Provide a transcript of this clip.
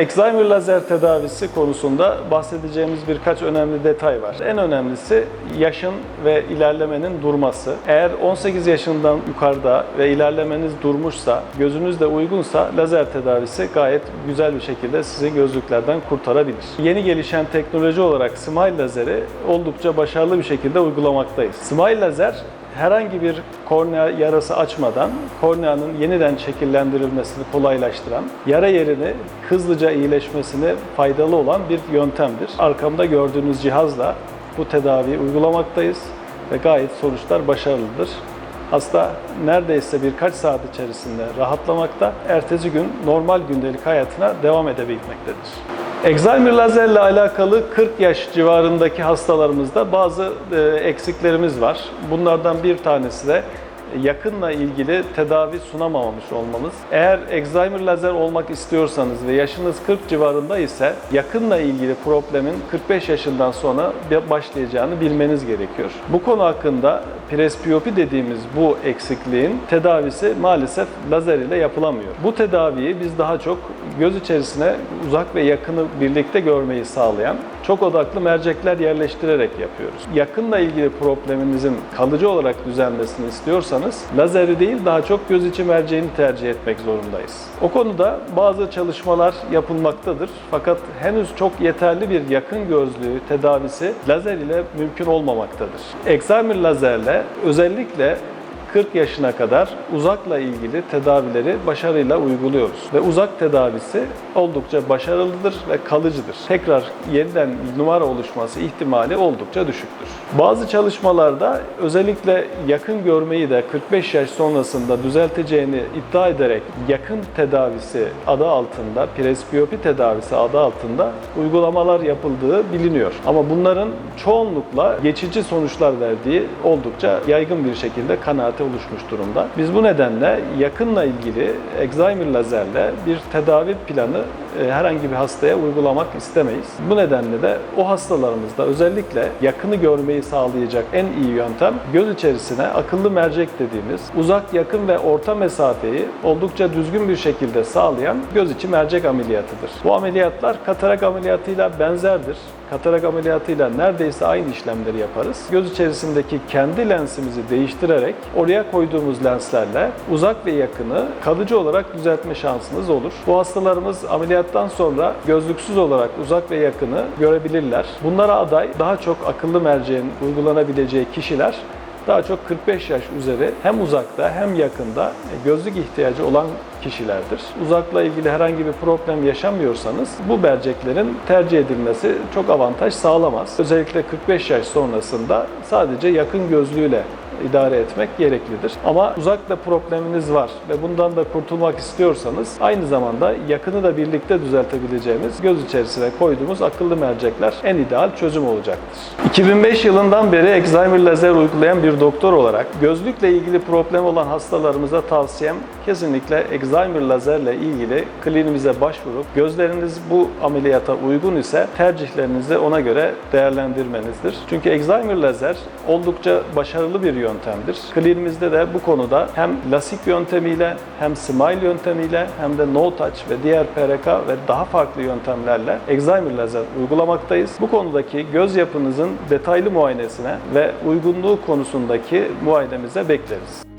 Alzheimer lazer tedavisi konusunda bahsedeceğimiz birkaç önemli detay var. En önemlisi yaşın ve ilerlemenin durması. Eğer 18 yaşından yukarıda ve ilerlemeniz durmuşsa, gözünüz de uygunsa lazer tedavisi gayet güzel bir şekilde sizi gözlüklerden kurtarabilir. Yeni gelişen teknoloji olarak smile lazeri oldukça başarılı bir şekilde uygulamaktayız. Smile lazer herhangi bir kornea yarası açmadan korneanın yeniden şekillendirilmesini kolaylaştıran, yara yerini hızlıca iyileşmesine faydalı olan bir yöntemdir. Arkamda gördüğünüz cihazla bu tedaviyi uygulamaktayız ve gayet sonuçlar başarılıdır. Hasta neredeyse birkaç saat içerisinde rahatlamakta, ertesi gün normal gündelik hayatına devam edebilmektedir. Alzheimer lazerle alakalı 40 yaş civarındaki hastalarımızda bazı e, eksiklerimiz var. Bunlardan bir tanesi de yakınla ilgili tedavi sunamamış olmamız. Eğer Alzheimer lazer olmak istiyorsanız ve yaşınız 40 civarında ise yakınla ilgili problemin 45 yaşından sonra başlayacağını bilmeniz gerekiyor. Bu konu hakkında presbiyopi dediğimiz bu eksikliğin tedavisi maalesef lazer ile yapılamıyor. Bu tedaviyi biz daha çok göz içerisine uzak ve yakını birlikte görmeyi sağlayan çok odaklı mercekler yerleştirerek yapıyoruz. Yakınla ilgili probleminizin kalıcı olarak düzelmesini istiyorsanız lazeri değil daha çok göz içi merceğini tercih etmek zorundayız. O konuda bazı çalışmalar yapılmaktadır. Fakat henüz çok yeterli bir yakın gözlüğü tedavisi lazer ile mümkün olmamaktadır. Alzheimer lazerle özellikle 40 yaşına kadar uzakla ilgili tedavileri başarıyla uyguluyoruz. Ve uzak tedavisi oldukça başarılıdır ve kalıcıdır. Tekrar yeniden numara oluşması ihtimali oldukça düşüktür. Bazı çalışmalarda özellikle yakın görmeyi de 45 yaş sonrasında düzelteceğini iddia ederek yakın tedavisi adı altında, presbiyopi tedavisi adı altında uygulamalar yapıldığı biliniyor. Ama bunların çoğunlukla geçici sonuçlar verdiği oldukça yaygın bir şekilde kanaate oluşmuş durumda. Biz bu nedenle yakınla ilgili Alzheimer lazerle bir tedavi planı e, herhangi bir hastaya uygulamak istemeyiz. Bu nedenle de o hastalarımızda özellikle yakını görmeyi sağlayacak en iyi yöntem göz içerisine akıllı mercek dediğimiz uzak, yakın ve orta mesafeyi oldukça düzgün bir şekilde sağlayan göz içi mercek ameliyatıdır. Bu ameliyatlar katarak ameliyatıyla benzerdir. Katarak ameliyatıyla neredeyse aynı işlemleri yaparız. Göz içerisindeki kendi lensimizi değiştirerek oraya koyduğumuz lenslerle uzak ve yakını kalıcı olarak düzeltme şansınız olur. Bu hastalarımız ameliyattan sonra gözlüksüz olarak uzak ve yakını görebilirler. Bunlara aday daha çok akıllı merceğin uygulanabileceği kişiler daha çok 45 yaş üzeri hem uzakta hem yakında gözlük ihtiyacı olan kişilerdir. Uzakla ilgili herhangi bir problem yaşamıyorsanız bu merceklerin tercih edilmesi çok avantaj sağlamaz. Özellikle 45 yaş sonrasında sadece yakın gözlüğüyle idare etmek gereklidir. Ama uzakta probleminiz var ve bundan da kurtulmak istiyorsanız aynı zamanda yakını da birlikte düzeltebileceğimiz göz içerisine koyduğumuz akıllı mercekler en ideal çözüm olacaktır. 2005 yılından beri Alzheimer lazer uygulayan bir doktor olarak gözlükle ilgili problem olan hastalarımıza tavsiyem kesinlikle Alzheimer lazerle ilgili klinimize başvurup gözleriniz bu ameliyata uygun ise tercihlerinizi ona göre değerlendirmenizdir. Çünkü Alzheimer lazer oldukça başarılı bir yöntemdir. Klinimizde de bu konuda hem lasik yöntemiyle hem smile yöntemiyle hem de no touch ve diğer PRK ve daha farklı yöntemlerle Alzheimer lazer uygulamaktayız. Bu konudaki göz yapınızın detaylı muayenesine ve uygunluğu konusundaki muayenemize bekleriz.